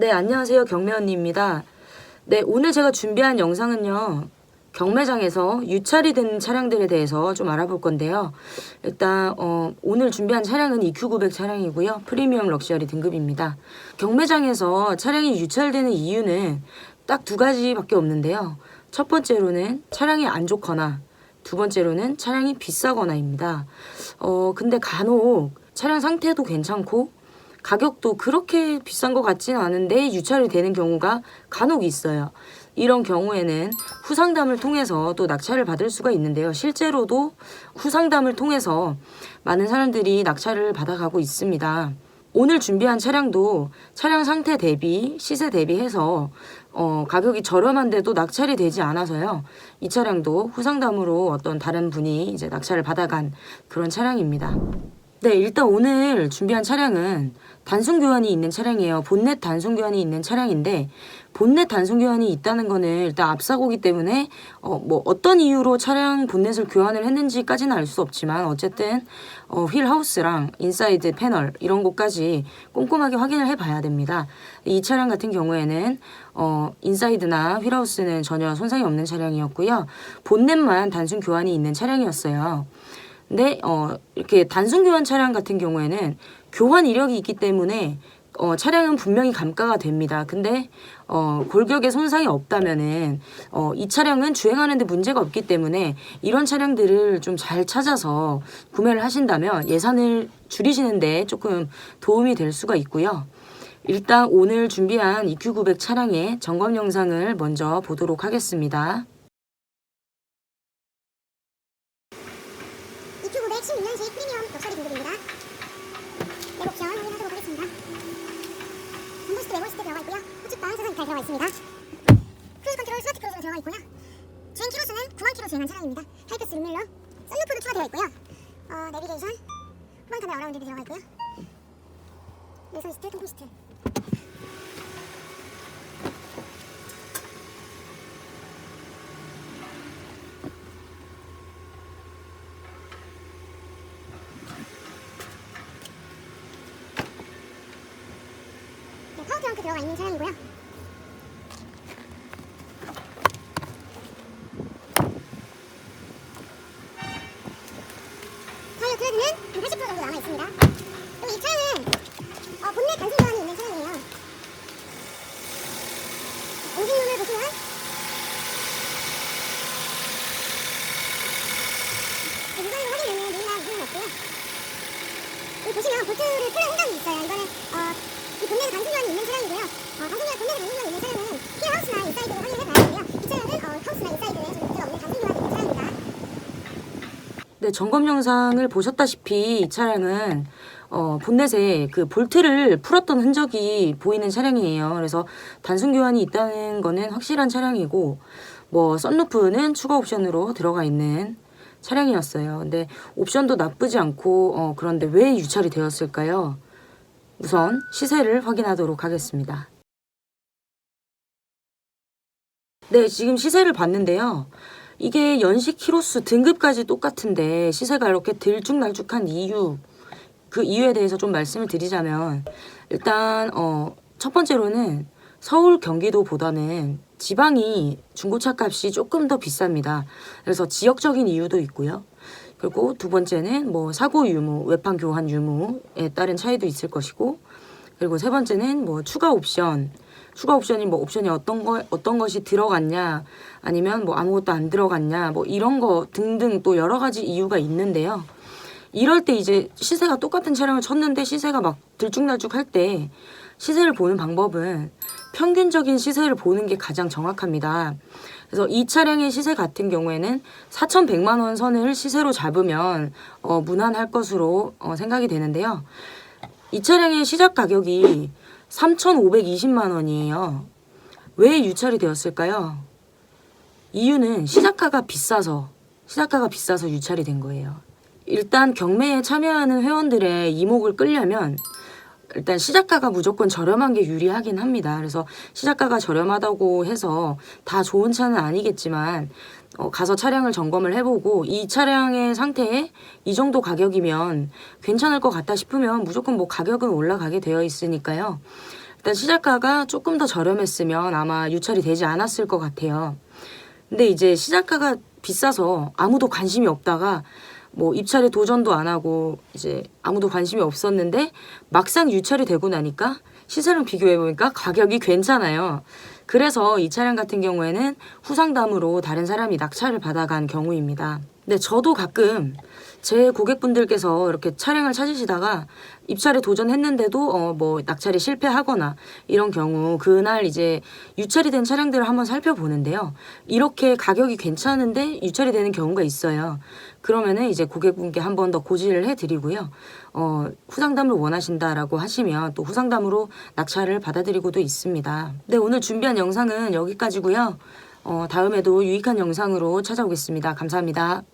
네, 안녕하세요. 경매 언니입니다. 네, 오늘 제가 준비한 영상은요. 경매장에서 유찰이 된 차량들에 대해서 좀 알아볼 건데요. 일단 어, 오늘 준비한 차량은 EQ900 차량이고요. 프리미엄 럭셔리 등급입니다. 경매장에서 차량이 유찰되는 이유는 딱 두 가지밖에 없는데요. 첫 번째로는 차량이 안 좋거나 두 번째로는 차량이 비싸거나입니다. 어, 근데 간혹 차량 상태도 괜찮고 가격도 그렇게 비싼 것 같지는 않은데 유찰이 되는 경우가 간혹 있어요. 이런 경우에는 후상담을 통해서 또 낙찰을 받을 수가 있는데요. 실제로도 후상담을 통해서 많은 사람들이 낙찰을 받아가고 있습니다. 오늘 준비한 차량도 차량 상태 대비 시세 대비해서 어, 가격이 저렴한데도 낙찰이 되지 않아서요. 이 차량도 후상담으로 어떤 다른 분이 이제 낙찰을 받아간 그런 차량입니다. 네, 일단 오늘 준비한 차량은 단순 교환이 있는 차량이에요. 본넷 단순 교환이 있는 차량인데 본넷 단순 교환이 있다는 거는 일단 앞사고기 때문에 어, 뭐 어떤 이유로 차량 본넷을 교환을 했는지까지는 알 수 없지만 어쨌든 어, 휠 하우스랑 인사이드 패널 이런 것까지 꼼꼼하게 확인을 해봐야 됩니다. 이 차량 같은 경우에는 어, 인사이드나 휠 하우스는 전혀 손상이 없는 차량이었고요. 본넷만 단순 교환이 있는 차량이었어요. 근데 어 이렇게 단순 교환 차량 같은 경우에는 교환 이력이 있기 때문에 어 차량은 분명히 감가가 됩니다. 근데 어 골격에 손상이 없다면은 어 이 차량은 주행하는데 문제가 없기 때문에 이런 차량들을 좀 잘 찾아서 구매를 하신다면 예산을 줄이시는데 조금 도움이 될 수가 있고요. 일단 오늘 준비한 EQ900 차량의 점검 영상을 먼저 보도록 하겠습니다. EQ900 16년식 프리미엄 럭셔리 등급입니다. 웹옵션 확인하도록 하겠습니다. 전동 시트, 외부 시트 들어가 있고요. 후측방 세선 이탈 들어가 있습니다. 크루즈 컨트롤 스마트 크루즈로 들어가 있고요. 주행 키로수는 9만 키로 주행한 차량입니다. 하이패스 룸밀러, 썬루프도 추가되어 있고요. 어, 내비게이션, 후방 카메라 어라운드도 들어가 있고요. 내선 시트, 통풍 시트. 네, 트렁크 들어가 있는 차량이고요. 타이어 트레드는 80% 정도 남아 있습니다. 그리고 이 차량은 어, 본넷 단순 교환이 있는 차량이에요. 엔진룸을 보시면 네, 육안으로 확인하면 누나 이상은 없고요. 여기 보시면 볼트를 풀는 현장이 있어요. 이거는 어, 이 본넷에 단순 교환이 있는 차량이고요. 어, 단순 교환, 본넷에 단순 교환이 있는 차량은 휠 하우스나 인사이드를 확인해 봐야 되고요. 이 차량은 어, 하우스나 인사이드에 전혀 문제가 없는 단순 교환이 있는 차량입니다. 네, 점검 영상을 보셨다시피 이 차량은 어, 본넷에 그 볼트를 풀었던 흔적이 보이는 차량이에요. 그래서 단순 교환이 있다는 거는 확실한 차량이고 뭐 썬루프는 추가 옵션으로 들어가 있는 차량이었어요. 근데 옵션도 나쁘지 않고 어, 그런데 왜 유찰이 되었을까요? 우선 시세를 확인하도록 하겠습니다. 네, 지금 시세를 봤는데요. 이게 연식 키로수 등급까지 똑같은데 시세가 이렇게 들쭉날쭉한 이유 그 이유에 대해서 좀 말씀을 드리자면 일단 어 첫 번째로는 서울 경기도보다는 지방이 중고차 값이 조금 더 비쌉니다. 그래서 지역적인 이유도 있고요. 그리고 두 번째는 뭐 사고 유무, 외판 교환 유무에 따른 차이도 있을 것이고 그리고 세 번째는 뭐 추가 옵션 추가 옵션이 뭐 옵션이 어떤 거 어떤 것이 들어갔냐 아니면 뭐 아무것도 안 들어갔냐 뭐 이런 거 등등 또 여러 가지 이유가 있는데요. 이럴 때 이제 시세가 똑같은 차량을 쳤는데 시세가 막 들쭉날쭉 할 때 시세를 보는 방법은 평균적인 시세를 보는 게 가장 정확합니다. 그래서 이 차량의 시세 같은 경우에는 4,100만 원 선을 시세로 잡으면 어, 무난할 것으로 어, 생각이 되는데요. 이 차량의 시작 가격이 3,520만 원이에요. 왜 유찰이 되었을까요? 이유는 시작가가 비싸서 시작가가 비싸서 유찰이 된 거예요. 일단 경매에 참여하는 회원들의 이목을 끌려면 일단 시작가가 무조건 저렴한 게 유리하긴 합니다. 그래서 시작가가 저렴하다고 해서 다 좋은 차는 아니겠지만 어, 가서 차량을 점검을 해보고 이 차량의 상태에 이 정도 가격이면 괜찮을 것 같다 싶으면 무조건 뭐 가격은 올라가게 되어 있으니까요. 일단 시작가가 조금 더 저렴했으면 아마 유찰이 되지 않았을 것 같아요. 근데 이제 시작가가 비싸서 아무도 관심이 없다가 뭐 입찰에 도전도 안 하고 이제 아무도 관심이 없었는데 막상 유찰이 되고 나니까 시세랑 비교해 보니까 가격이 괜찮아요. 그래서 이 차량 같은 경우에는 후상담으로 다른 사람이 낙찰을 받아간 경우입니다. 근데 저도 가끔 제 고객분들께서 이렇게 차량을 찾으시다가 입찰에 도전했는데도 어 뭐 낙찰이 실패하거나 이런 경우 그날 이제 유찰이 된 차량들을 한번 살펴보는데요. 이렇게 가격이 괜찮은데 유찰이 되는 경우가 있어요. 그러면은 이제 고객분께 한 번 더 고지를 해드리고요. 어 후상담을 원하신다라고 하시면 또 후상담으로 낙찰을 받아들이고도 있습니다. 네 오늘 준비한 영상은 여기까지고요. 어 다음에도 유익한 영상으로 찾아오겠습니다. 감사합니다.